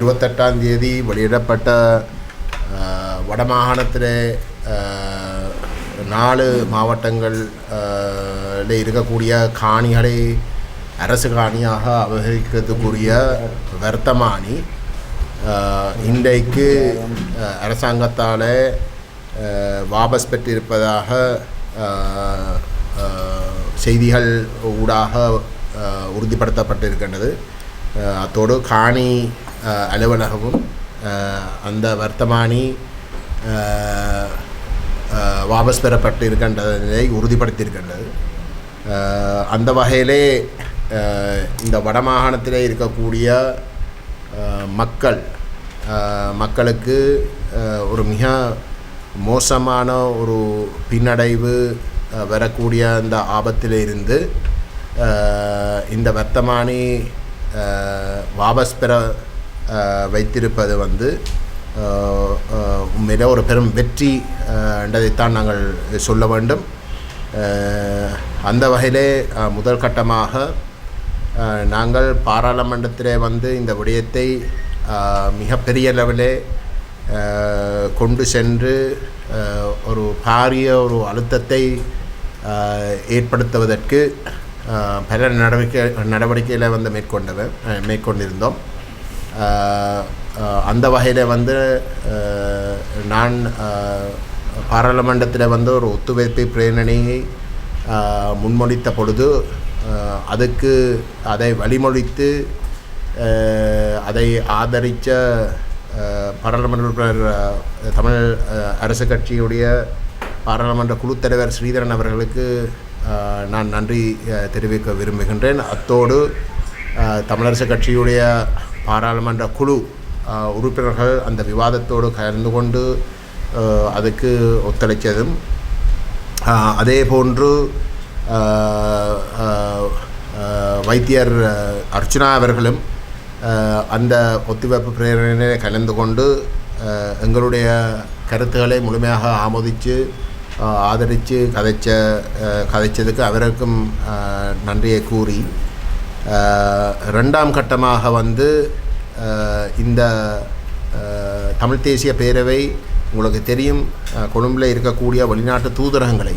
இருபத்தெட்டாம் தேதி வெளியிடப்பட்ட வடமாகாணத்தில் நாலு மாவட்டங்கள் இருக்கக்கூடிய காணிகளை அரசு காணியாக அபகரிக்கிறதுக்குரிய வர்த்தமானி இன்றைக்கு அரசாங்கத்தால் வாபஸ் பெற்றிருப்பதாக செய்திகள் ஊடாக உறுதிப்படுத்தப்பட்டிருக்கின்றது. அத்தோடு காணி அலுவலகமும் அந்த வர்த்தமானி வாபஸ் பெறப்பட்டு இருக்கின்றதை உறுதிப்படுத்தியிருக்கின்றது அந்த வகையிலே இந்த வடமாகாணத்திலே இருக்கக்கூடிய மக்கள் மக்களுக்கு ஒரு மிக மோசமான ஒரு பின்னடைவு வரக்கூடிய அந்த ஆபத்திலிருந்து இந்த வர்த்தமானி வாபஸ் பெற வைத்திருப்பது வந்து உண்மையில ஒரு பெரும் வெற்றி என்றதைத்தான் நாங்கள் சொல்ல வேண்டும். அந்த வகையிலே முதல் கட்டமாக நாங்கள் பாராளுமன்றத்திலே வந்து இந்த விடயத்தை மிகப்பெரிய லெவலே கொண்டு சென்று ஒரு பாரிய ஒரு அழுத்தத்தை ஏற்படுத்துவதற்கு பல நடவடிக்கை நடவடிக்கைகளை வந்து மேற்கொண்டவன் மேற்கொண்டிருந்தோம். அந்த வகையில் வந்து நான் பாராளுமன்றத்தில் வந்து ஒரு ஒத்துழைப்பு பிரேரணையை முன்மொழித்த பொழுது அதுக்கு அதை வழிமொழித்து அதை ஆதரித்த பாராளுமன்ற உறுப்பினர் தமிழ் அரசு கட்சியுடைய பாராளுமன்ற குழுத்தலைவர் ஸ்ரீதரன் அவர்களுக்கு நான் நன்றி தெரிவிக்க விரும்புகின்றேன். அத்தோடு தமிழரசு கட்சியுடைய பாராளுமன்ற குழு உறுப்பினர்கள் அந்த விவாதத்தோடு கலந்து கொண்டு அதுக்கு ஒத்துழைத்ததும் அதே போன்று வைத்தியர் அர்ச்சனா அவர்களும் அந்த ஒத்திவைப்பு பிரேரணையில் கலந்து கொண்டு எங்களுடைய கருத்துக்களை முழுமையாக ஆமோதித்து ஆதரித்து கதைச்ச கதைச்சதுக்கு அவருக்கும் நன்றியை கூறி ரெண்டாம் கட்டமாக வந்து இந்த தமிழ் தேசிய பேரவை உங்களுக்கு தெரியும் கொழும்பில் இருக்கக்கூடிய வெளிநாட்டு தூதரகங்களை.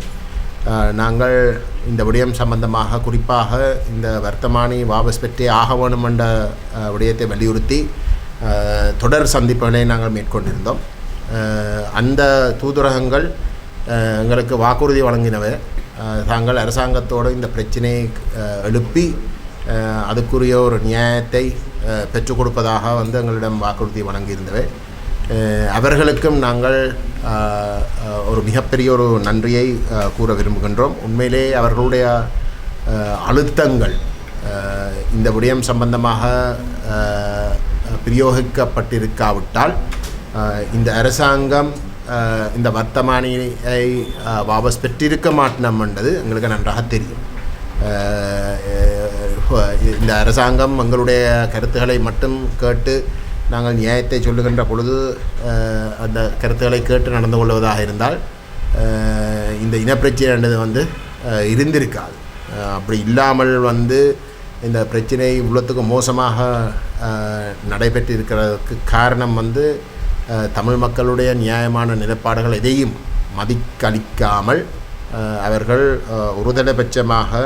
நாங்கள் இந்த விடயம் சம்பந்தமாக குறிப்பாக இந்த வர்த்தமானி வாபஸ் பெற்றே ஆக வேணும் என்ற விடயத்தை வலியுறுத்தி தொடர் சந்திப்புகளை நாங்கள் மேற்கொண்டிருந்தோம். அந்த தூதரகங்கள் எங்களுக்கு வாக்குறுதி வழங்கினவை. தாங்கள் அரசாங்கத்தோடு இந்த பிரச்சனையை எழுப்பி அதுக்குரிய ஒரு நியாயத்தை பெற்றுக் கொடுப்பதாக வந்து எங்களிடம் வாக்குறுதி வழங்கியிருந்தவை அவர்களுக்கும் நாங்கள் ஒரு மிகப்பெரிய ஒரு நன்றியை கூற விரும்புகின்றோம். உண்மையிலே அவர்களுடைய அழுத்தங்கள் இந்த விடயம் சம்பந்தமாக பிரயோகிக்கப்பட்டிருக்காவிட்டால் இந்த அரசாங்கம் இந்த வர்த்தமானியை வாபஸ் பெற்றிருக்க மாட்டோம் என்றது எங்களுக்கு நன்றாக தெரியும். இப்போ இந்த அரசாங்கம் எங்களுடைய கருத்துக்களை மட்டும் கேட்டு நாங்கள் நியாயத்தை சொல்லுகின்ற பொழுது அந்த கருத்துக்களை கேட்டு நடந்து கொள்வதாக இருந்தால் இந்த இனப்பிரச்சனைன்றது வந்து இருந்திருக்காது. அப்படி இல்லாமல் வந்து இந்த பிரச்சனை இவ்வளோத்துக்கு மோசமாக நடைபெற்றிருக்கிறதுக்கு நடைபெற்று இருக்கிறதுக்கு காரணம் வந்து தமிழ் மக்களுடைய நியாயமான நிலைப்பாடுகள் எதையும் மதிக்களிக்காமல் அவர்கள் ஒருதலைபட்சமாக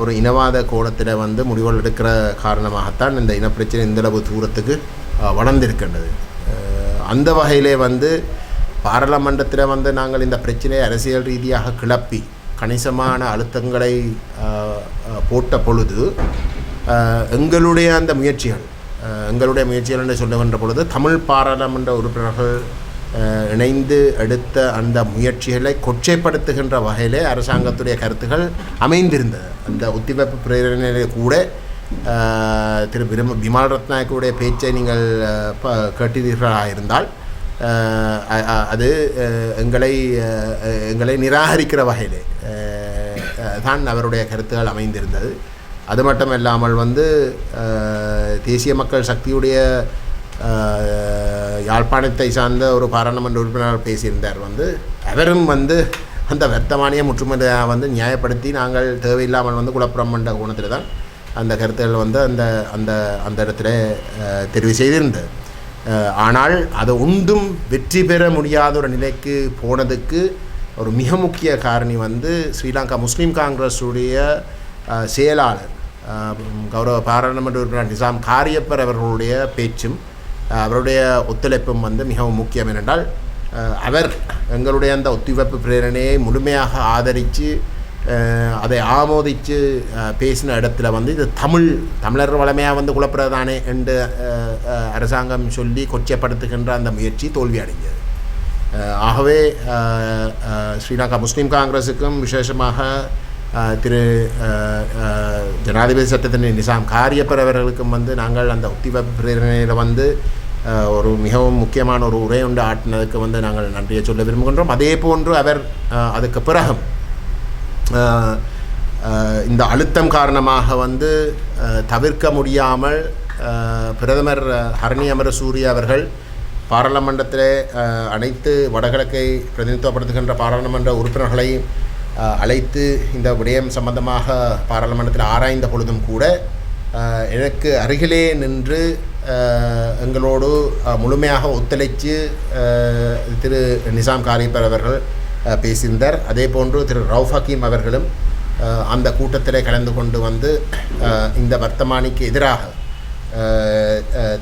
ஒரு இனவாத கோணத்தில் வந்து முடிவுகள் எடுக்கிற காரணமாகத்தான் இந்த இனப்பிரச்சனை இந்தளவு தூரத்துக்கு வளர்ந்திருக்கின்றது. அந்த வகையிலே வந்து பாராளுமன்றத்தில் வந்து நாங்கள் இந்த பிரச்சனையை அரசியல் ரீதியாக கிளப்பி கணிசமான அழுத்தங்களை போட்ட பொழுது எங்களுடைய அந்த முயற்சிகள் எங்களுடைய முயற்சிகள் என்று சொல்லுகின்ற பொழுது தமிழ் பாராளுமன்ற உறுப்பினர்கள் இணைந்து எடுத்த அந்த முயற்சிகளை கொச்சைப்படுத்துகின்ற வகையிலே அரசாங்கத்துடைய கருத்துகள் அமைந்திருந்தது. அந்த ஒத்திவைப்பு பிரேரணையிலே கூட திரு விரும்ப விமல் ரத்நாயக்குடைய பேச்சை நீங்கள் ப கேட்டீர்களாக இருந்தால் அது எங்களை எங்களை நிராகரிக்கிற வகையிலே தான் அவருடைய கருத்துகள் அமைந்திருந்தது. அது மட்டும் இல்லாமல் வந்து தேசிய மக்கள் சக்தியுடைய யாழ்ப்பாணத்தை சார்ந்த ஒரு பாராளுமன்ற உறுப்பினர் பேசியிருந்தார். வந்து அவரும் வந்து அந்த வர்த்தமானிய முற்றுமுறையாக வந்து நியாயப்படுத்தி நாங்கள் தேவையில்லாமல் வந்து குழப்பம் என்ற கோணத்தில் தான் அந்த கருத்துக்கள் வந்து அந்த அந்த அந்த இடத்துல தெரிவு செய்திருந்தது. ஆனால் அது ஒன்றும் வெற்றி பெற முடியாத ஒரு நிலைக்கு போனதுக்கு ஒரு மிக முக்கிய காரணி வந்து ஸ்ரீலங்கா முஸ்லீம் காங்கிரஸுடைய செயலாளர் கௌரவ பாராளுமன்ற உறுப்பினர் நிசாம் காரியப்பர் அவர்களுடைய பேச்சும் அவருடைய ஒத்துழைப்பும் வந்து மிகவும் முக்கியம் ஏனென்றால் அவர் எங்களுடைய அந்த ஒத்துழைப்பு பிரேரணையை முழுமையாக ஆதரித்து அதை ஆமோதித்து பேசின இடத்துல வந்து இது தமிழ் தமிழர் வளமையாக வந்து குழப்பிறதானே என்று அரசாங்கம் சொல்லி கொச்சைப்படுத்துகின்ற அந்த முயற்சி தோல்வி அடைஞ்சது ஆகவே ஸ்ரீலங்கா முஸ்லீம் காங்கிரஸுக்கும் விசேஷமாக திரு ஜனாதிபதி சட்டத்தின் நிசாம் காரியப்பர் அவர்களுக்கும் வந்து நாங்கள் அந்த உத்திவ பிரேரணையில் வந்து ஒரு மிகவும் முக்கியமான ஒரு உரை ஒன்று ஆட்டினதுக்கு வந்து நாங்கள் நன்றியை சொல்ல விரும்புகின்றோம். அதே போன்று அவர் அதுக்கு பிறகும் இந்த அழுத்தம் காரணமாக வந்து தவிர்க்க முடியாமல் பிரதமர் ஹரணி அமரசூரிய அவர்கள் பாராளுமன்றத்திலே அனைத்து வடகிழக்கை பிரதிநிதித்துவப்படுத்துகின்ற பாராளுமன்ற உறுப்பினர்களையும் அழைத்து இந்த விடயம் சம்பந்தமாக பாராளுமன்றத்தில் ஆராய்ந்த பொழுதும் கூட எனக்கு அருகிலே நின்று எங்களோடு முழுமையாக ஒத்துழைத்து திரு நிசாம் காரிப்பர் அவர்கள் பேசியிருந்தார். அதே போன்று திரு ரவுஃப் ஹக்கீம் அவர்களும் அந்த கூட்டத்திலே கலந்து கொண்டு வந்து இந்த வர்த்தமானிக்கு எதிராக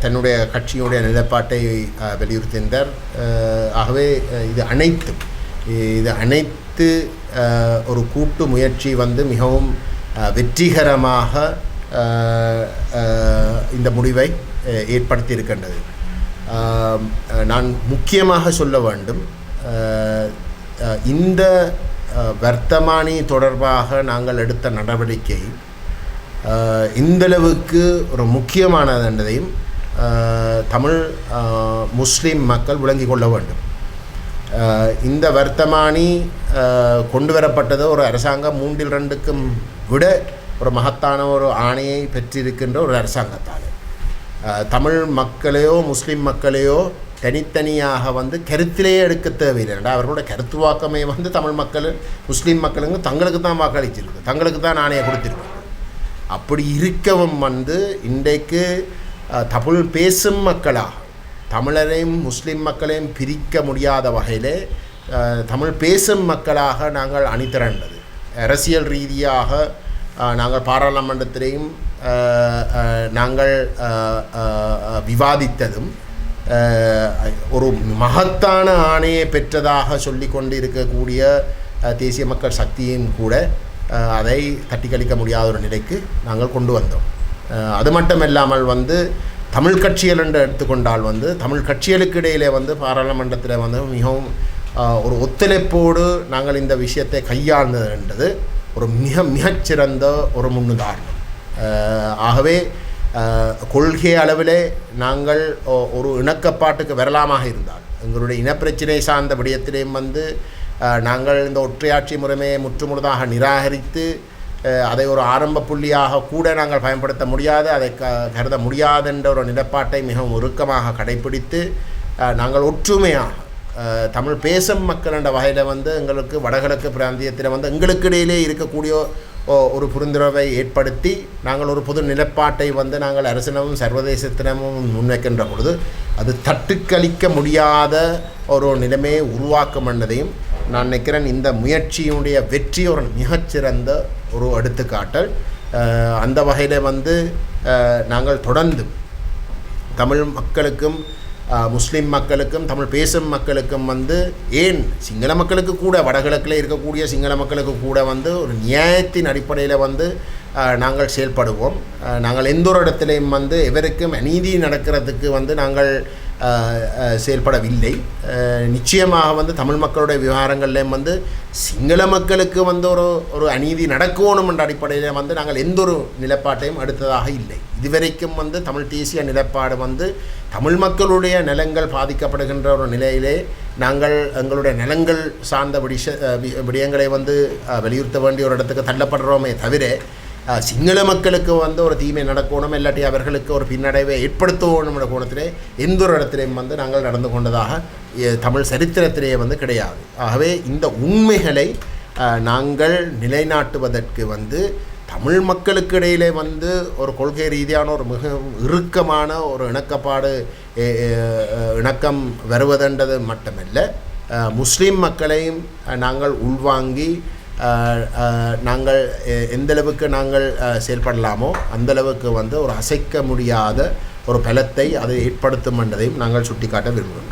தன்னுடைய கட்சியுடைய நிலைப்பாட்டை வெளியுறுத்தியிருந்தார் வலியுறுத்தியிருந்தார். ஆகவே இது அனைத்தும் இது அனைத்து ஒரு கூட்டு முயற்சி வந்து மிகவும் வெற்றிகரமாக இந்த முடிவை ஏற்படுத்தியிருக்கின்றது. நான் முக்கியமாக சொல்ல வேண்டும் இந்த வர்த்தமானி தொடர்பாக நாங்கள் எடுத்த நடவடிக்கை இந்தளவுக்கு ஒரு முக்கியமானது என்பதையும் தமிழ் முஸ்லீம் மக்கள் விளங்கிக் கொள்ள வேண்டும். இந்த வர்த்தமானி கொண்டு வரப்பட்டது ஒரு அரசாங்கம் மூன்றில் ரெண்டுக்கும் விட ஒரு மகத்தான ஒரு ஆணையை பெற்றிருக்கின்ற ஒரு அரசாங்கத்தால். தமிழ் மக்களையோ முஸ்லீம் மக்களையோ தனித்தனியாக வந்து கருத்திலேயே எடுக்க தேவையில்லை. அவர்களோட அவர்களோட கருத்துவாக்கமே வந்து தமிழ் மக்கள் முஸ்லீம் மக்களுங்க தங்களுக்கு தான் வாக்களிச்சிருக்கு. தங்களுக்கு தான் ஆணையை கொடுத்துருக்கு அப்படி இருக்கவும் வந்து இன்றைக்கு தமிழ் பேசும் மக்களாக தமிழரையும் முஸ்லீம் மக்களையும் பிரிக்க முடியாத வகையிலே தமிழ் பேசும் மக்களாக நாங்கள் அணிதிரண்டது. அரசியல் ரீதியாக நாங்கள் பாராளுமன்றத்திலையும் நாங்கள் விவாதித்ததும் ஒரு மகத்தான ஆணையை பெற்றதாக சொல்லி கொண்டு இருக்கக்கூடிய தேசிய மக்கள் சக்தியும் கூட அதை தட்டி கழிக்க முடியாத ஒரு நிலைக்கு நாங்கள் கொண்டு வந்தோம். அது மட்டும் இல்லாமல் வந்து தமிழ் கட்சிகள் என்று எடுத்துக்கொண்டால் வந்து தமிழ் கட்சிகளுக்கு இடையிலே வந்து பாராளுமன்றத்தில் வந்து மிகவும் ஒரு ஒத்துழைப்போடு நாங்கள் இந்த விஷயத்தை கையாண்டது என்றது ஒரு மிக மிகச்சிறந்த ஒரு முன்னுதாரணம். ஆகவே கொள்கை அளவிலே நாங்கள் ஒ- ஒரு இணக்கப்பாட்டுக்கு வரலாமாக இருந்தால் எங்களுடைய இனப்பிரச்சினை சார்ந்த விடயத்திலேயும் வந்து நாங்கள் இந்த ஒற்றையாட்சி முறைமையை முற்றுமுழுதாக நிராகரித்து அதை ஒரு ஆரம்ப புள்ளியாக கூட நாங்கள் பயன்படுத்த முடியாது. அதை க கருத முடியாது என்ற ஒரு நிலப்பாட்டை மிகவும் உருக்கமாக கடைப்பிடித்து நாங்கள் ஒற்றுமையாக தமிழ் பேசும் மக்கள் என்ற வகையில் வந்து எங்களுக்கு வடகிழக்கு பிராந்தியத்தில் வந்து எங்களுக்கு இடையிலே இருக்கக்கூடிய ஒரு புரிந்துணர்வை ஏற்படுத்தி நாங்கள் ஒரு பொது நிலப்பாட்டை வந்து நாங்கள் அரசினமும் சர்வதேசத்தினமும் முன்வைக்கின்ற பொழுது அது தட்டுக்களிக்க முடியாத ஒரு நிலைமையை உருவாக்கும் என்பதையும் நான் நினைக்கிறேன் இந்த முயற்சியினுடைய வெற்றி ஒரு மிகச்சிறந்த ஒரு எடுத்துக்காட்டல். அந்த வகையில் வந்து நாங்கள் தொடர்ந்து தமிழ் மக்களுக்கும் முஸ்லீம் மக்களுக்கும் தமிழ் பேசும் மக்களுக்கும் வந்து ஏன் சிங்கள மக்களுக்கு கூட வடகிழக்கில் இருக்கக்கூடிய சிங்கள மக்களுக்கு கூட வந்து ஒரு நியாயத்தின் அடிப்படையில் வந்து நாங்கள் செயல்படுவோம். நாங்கள் எந்த ஒரு இடத்துலையும் வந்து எவருக்கும் அநீதி நடக்கிறதுக்கு வந்து நாங்கள் செயல்படவில்லை. நிச்சயமாக வந்து தமிழ் மக்களுடைய விவகாரங்கள்லேயும் வந்து சிங்கள மக்களுக்கு வந்து ஒரு ஒரு அநீதி நடக்கணும் என்ற அடிப்படையில் வந்து நாங்கள் எந்த ஒரு நிலப்பாட்டையும் அடுத்ததாக இல்லை. இதுவரைக்கும் வந்து தமிழ் தேசிய நிலப்பாடு வந்து தமிழ் மக்களுடைய நிலங்கள் பாதிக்கப்படுகின்ற ஒரு நிலையிலே நாங்கள் எங்களுடைய நிலங்கள் சார்ந்த விடிஷ வி- விடயங்களை வந்து வலியுறுத்த வேண்டிய ஒரு இடத்துக்கு தள்ளப்படுறோமே தவிர சிங்கள மக்களுக்கு வந்து ஒரு தீமை நடக்கணும் இல்லாட்டி அவர்களுக்கு ஒரு பின்னடைவை ஏற்படுத்தணும் கோணத்திலே எந்த ஒரு இடத்திலையும் வந்து நாங்கள் நடந்து கொண்டதாக தமிழ் சரித்திரத்திலேயே வந்து கிடையாது. ஆகவே இந்த உண்மைகளை நாங்கள் நிலைநாட்டுவதற்கு வந்து தமிழ் மக்களுக்கு இடையிலே வந்து ஒரு கொள்கை ரீதியான ஒரு மிக இறுக்கமான ஒரு இணக்கப்பாடு இணக்கம் வருவதென்றது மட்டுமல்ல முஸ்லீம் மக்களையும் நாங்கள் உள்வாங்கி நாங்கள் எ- எந்தளவுக்கு நாங்கள் செயல்படலாமோ அந்தளவுக்கு வந்து ஒரு அசைக்க முடியாத ஒரு பலத்தை அது ஏற்படுத்தும் என்றதையும் நாங்கள் சுட்டிக்காட்ட விரும்புகிறோம்.